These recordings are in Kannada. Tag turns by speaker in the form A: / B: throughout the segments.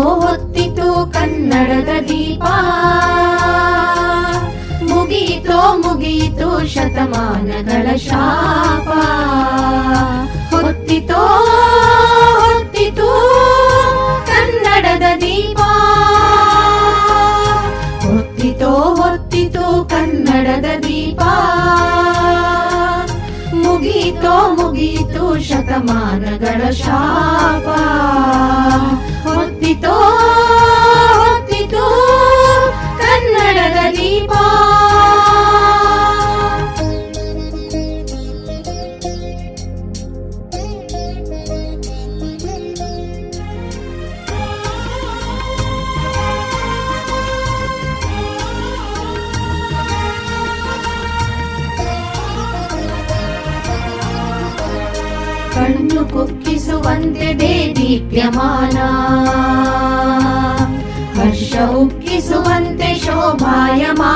A: ಹೊತ್ತಿತೋ ಕನ್ನಡದ ದೀಪ. ಮುಗಿಯಿತೋ ಮುಗಿಯಿತು ಶತಮಾನಗಳ ಶಾಪ. ಹೊತ್ತಿತೋ ಹೊತ್ತಿತು ಕನ್ನಡದ ದೀಪ. ಹೊತ್ತಿತೋ ಹೊತ್ತಿತು ಕನ್ನಡದ ದೀಪ. शतमानगणशापा। शौकि सुमन्ते शोभायमा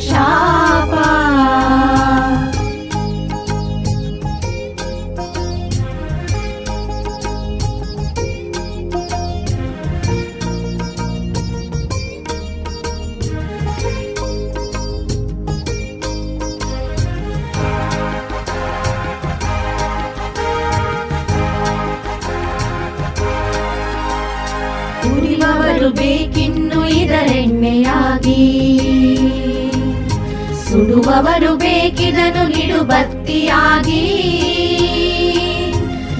A: ಶಾಪ. ಬೇಕಿನ್ನು ಇದರೆಣ್ಣೆಯಾಗಿ ಸುಡುವವರು ಬೇಕಿದನು ಭಕ್ತಿಯಾಗಿ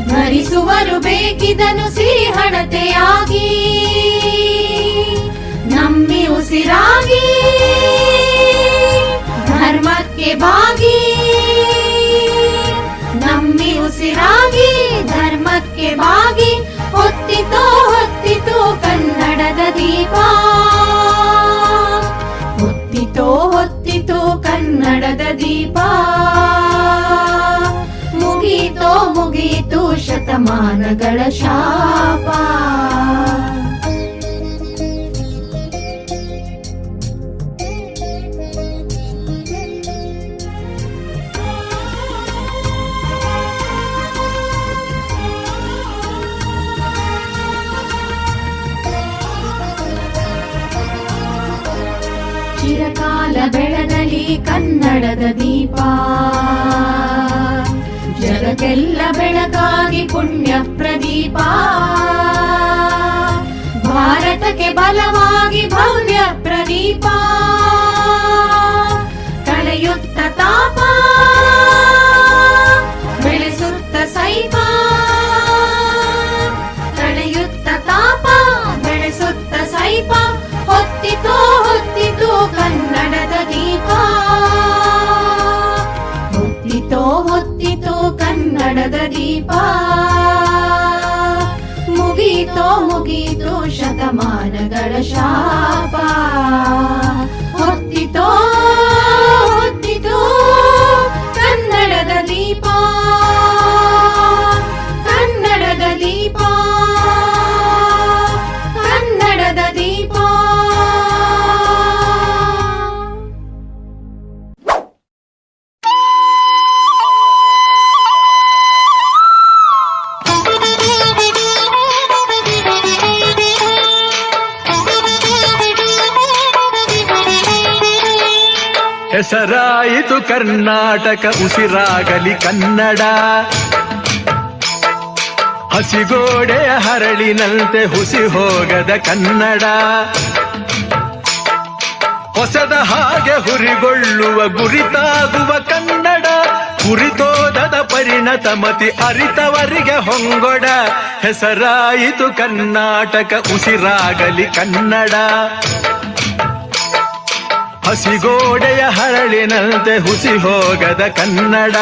A: ಧರಿಸುವರು ಬೇಕಿದನು ಸಿರಿಹಣತೆಯಾಗಿ ನಮ್ಮಿ ಉಸಿರಾಗಿ, ಧರ್ಮಕ್ಕೆ ಬಾಗಿ. ನಮ್ಮಿ ಉಸಿರಾಗಿ, ಧರ್ಮಕ್ಕೆ ಬಾಗಿ. ಹೊತ್ತಿತೋ ಹೊತ್ತಿತೋ ಕನ್ನಡದ ದೀಪ. ಶತಮಾನಗಳ ಶಾಪ ಬೆಳಗಾಗಿ ಪುಣ್ಯ ಪ್ರದೀಪ. ಭಾರತಕ್ಕೆ ಬಲವಾಗಿ ಭವ್ಯ ಪ್ರದೀಪ. shapa
B: ಹೆಸರಾಯಿತು ಕರ್ನಾಟಕ ಉಸಿರಾಗಲಿ ಕನ್ನಡ. ಹಸಿಗೋಡೆಯ ಹರಳಿನಂತೆ ಹುಸಿ ಹೋಗದ ಕನ್ನಡ. ಹೊಸದ ಹಾಗೆ ಹುರಿಗೊಳ್ಳುವ ಗುರಿತಾಗುವ ಕನ್ನಡ. ಕುರಿತೋದದ ಪರಿಣತ ಮತಿ ಅರಿತವರಿಗೆ ಹೊಂಗೊಡ. ಹೆಸರಾಯಿತು ಕರ್ನಾಟಕ ಉಸಿರಾಗಲಿ ಕನ್ನಡ. ಹಸಿಗೋಡೆಯ ಹರಳಿನಂತೆ ಹುಸಿ ಹೋಗದ ಕನ್ನಡ.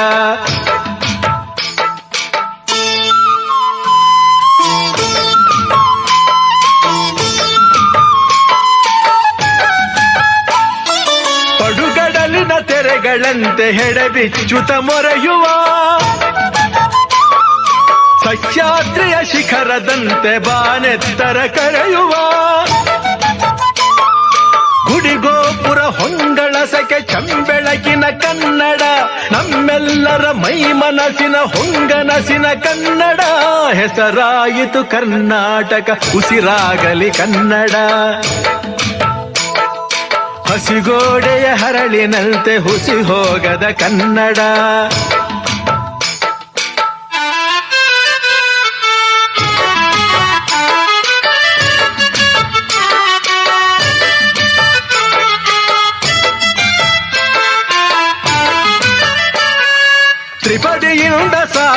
B: ಪಡುಗಡಲಿನ ತೆರೆಗಳಂತೆ ಹೆಡೆಬಿಚ್ಚುತ ಮೊರೆಯುವ. ಸಹ್ಯಾದ್ರಿಯ ಶಿಖರದಂತೆ ಬಾನೆತ್ತರ ಕರೆಯುವ. ಗುಡಿಗೋಪುರ ಹೊಂಗಳಸಕ್ಕೆ ಚಂಬೆಳಕಿನ ಕನ್ನಡ, ನಮ್ಮೆಲ್ಲರ ಮೈ ಮನಸ್ಸಿನ ಹೊಂಗನಸಿನ ಕನ್ನಡ. ಹೆಸರಾಯಿತು ಕರ್ನಾಟಕ, ಉಸಿರಾಗಲಿ ಕನ್ನಡ. ಹಸಿಗೋಡೆಯ ಹರಳಿನಂತೆ ಹುಸಿ ಹೋಗದ ಕನ್ನಡ.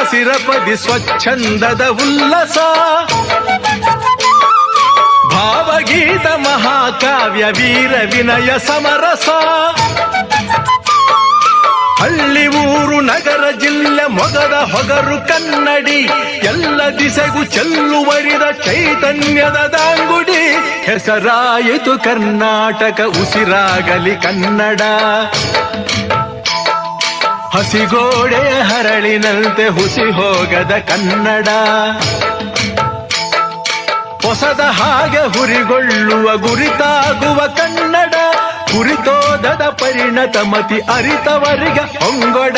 B: ಸಾಸಿರಪದಿ ಸ್ವಚ್ಛಂದದ ಉಲ್ಲಸ. ಭಾವಗೀತ ಮಹಾಕಾವ್ಯ ವೀರ ವಿನಯ ಸಮರಸ. ಹಳ್ಳಿ ಊರು ನಗರ ಜಿಲ್ಲೆ ಮೊಗದ ಹೊಗರು ಕನ್ನಡಿ. ಎಲ್ಲ ದಿಸೆಗೂ ಚೆಲ್ಲುವರಿದ ಚೈತನ್ಯದ ದಾಂಗುಡಿ. ಹೆಸರಾಯಿತು ಕರ್ನಾಟಕ ಉಸಿರಾಗಲಿ ಕನ್ನಡ. ಹಸಿಗೋಡೆಯ ಹರಳಿನಂತೆ ಹುಸಿ ಹೋಗದ ಕನ್ನಡ. ಹೊಸದ ಹಾಗೆ ಹುರಿಗೊಳ್ಳುವ ಗುರಿತಾಗುವ ಕನ್ನಡ. ಕುರಿತೋದದ ಪರಿಣತ ಮತಿ ಅರಿತವರಿಗ ಹೊಂಗೊಡ.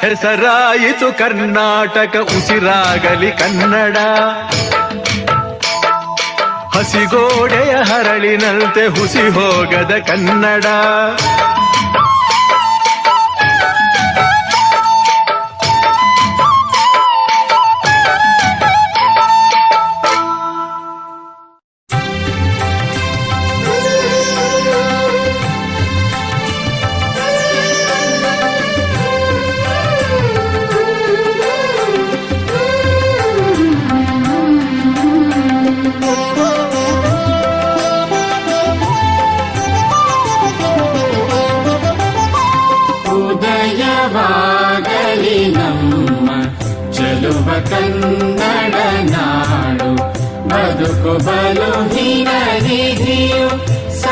B: ಹೆಸರಾಯಿತು ಕರ್ನಾಟಕ ಉಸಿರಾಗಲಿ ಕನ್ನಡ. ಹಸಿಗೋಡೆಯ ಹರಳಿನಂತೆ ಹುಸಿ ಹೋಗದ ಕನ್ನಡ.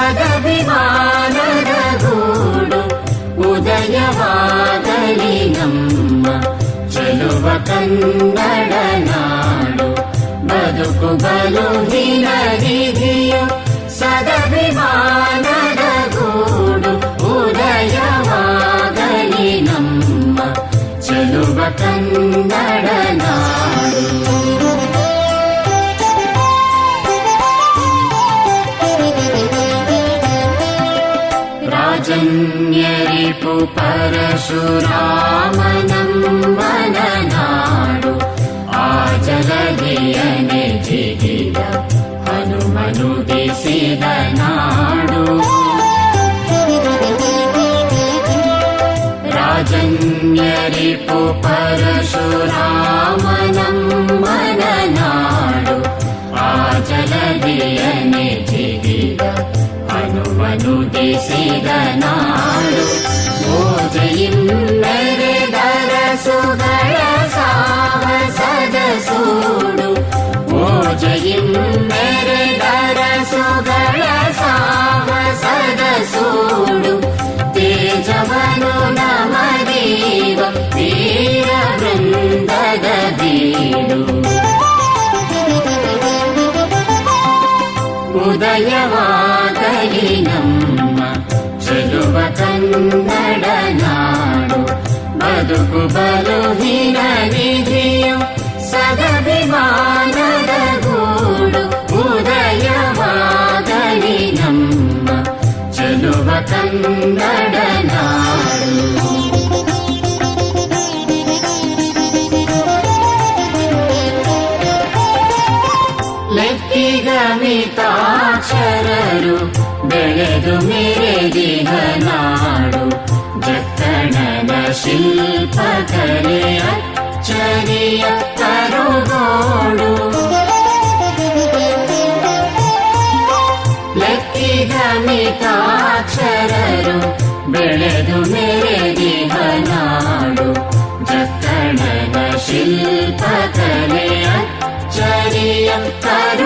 C: ಸದಭಿಮಾನದ ಗೂಡು ಉದಯವಾಗಲಿ ನಮ್ಮ ಚೆಲುವ ಕನ್ನಡ ನಾಡು ಬದುಕು ಬಲು ಹಿರಿಯು ಸದಭಿಮಾನದ ಗೂಡು ಉದಯವಾಗಲಿ ನಮ್ಮ ಚೆಲುವ ಕನ್ನಡ ನಾಡು जन्य रिपु परशुरामनं मदनाडु आचले अे जिगीता हनु मनु देशे दनाडु राजन्यपु परशुरामनं मदनाडु आचलदे अने ಆ ಜಲದಿಯನೆ ಜಿಗಿದ ಹನುಮನು ದಿಸಿದ ನಾಡು ಭೋಜಯಿಂ ಮೆರೆದರ ಸುಗಳ ಸಾಹಸದ ಸೂಡು ಭೋಜಯಿಂ ಮೆರೆದರ ಸುಗಳ ಸಾಹಸದ ಸೂಡು ತೇಜವನು ನಮದೀವ ವೀರ ವೃಂದದ ಬೀಡು ಉದಯವಾಗಲಿ ನಮ್ಮ ಚೆಲುವ ಕನ್ನಡ ನಾಡು ಬದುಕು ಬಲು ಹಿರಿಯು ಸದಭಿಮಾನದ ಗೂಡು ಉದಯವಾಗಲಿ ನಮ್ಮ ಚೆಲುವ ಕನ್ನಡ ನಾಡು ಲೆಕ್ಕಿಗಮಿತಾಕ್ಷರರು ಬೆಳೆದು ಮೆರೆದಿ ನಾಡು. ಜಕ್ಕಣನ ಶಿಲ್ಪ ಕಲೆಯ ಚರಿಯ ತರುಗೋಡು. ಲೆಕ್ಕಿದ ಮಿತಾಕ್ಷರರು ಬೆಳೆದು लीगमिका ನಾಡು. मेरे ಶಿಲ್ಪ ಕಲೆಯ ಚರಿಯ ತರು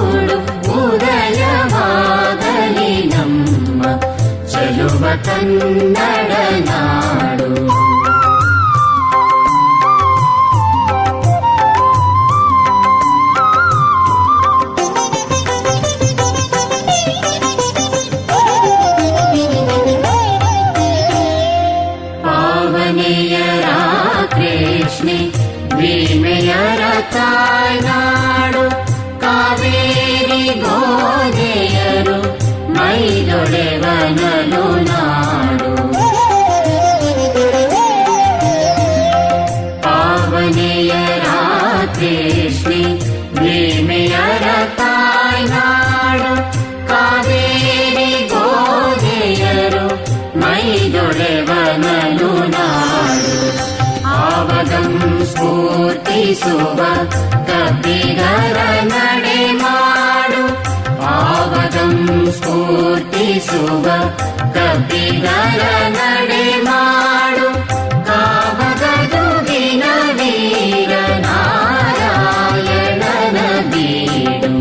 C: కన్నడ నాడు. ಸ್ಫೂರ್ತಿಸುವ ಕಬ್ಬಿಗರ ನಡೆ ಮಾಡು ಆವಗಂ ಸ್ಫೂರ್ತಿಸುವ ಕಬ್ಬಿಗರ ನಡೆ ಮಾಡು ಕಾವಗದುಗಿನ ವೀರ ನಾರಾಯಣನ ಬೀಡು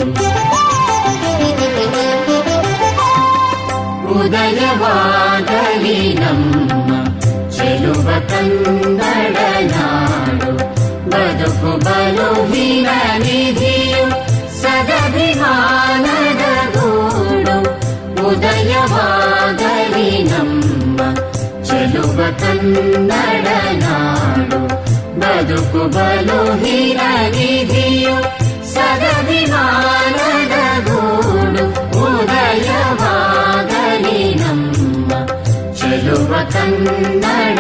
C: ಉದಯವಾಗಲಿ ನಮ್ಮ ಚೆಲುವ ಕನ್ನಡ ಚೆಲುವ ಕನ್ನಡ ನಾಡು ಬದುಕು ಬಲುಹಿನ ನಿಧಿಯು ಸದಭಿಮಾನದ ಗೂಡು ಉದಯವಾಗಲಿ ನಮ್ಮ ಚೆಲುವ ಕನ್ನಡ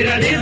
D: Mira, mira.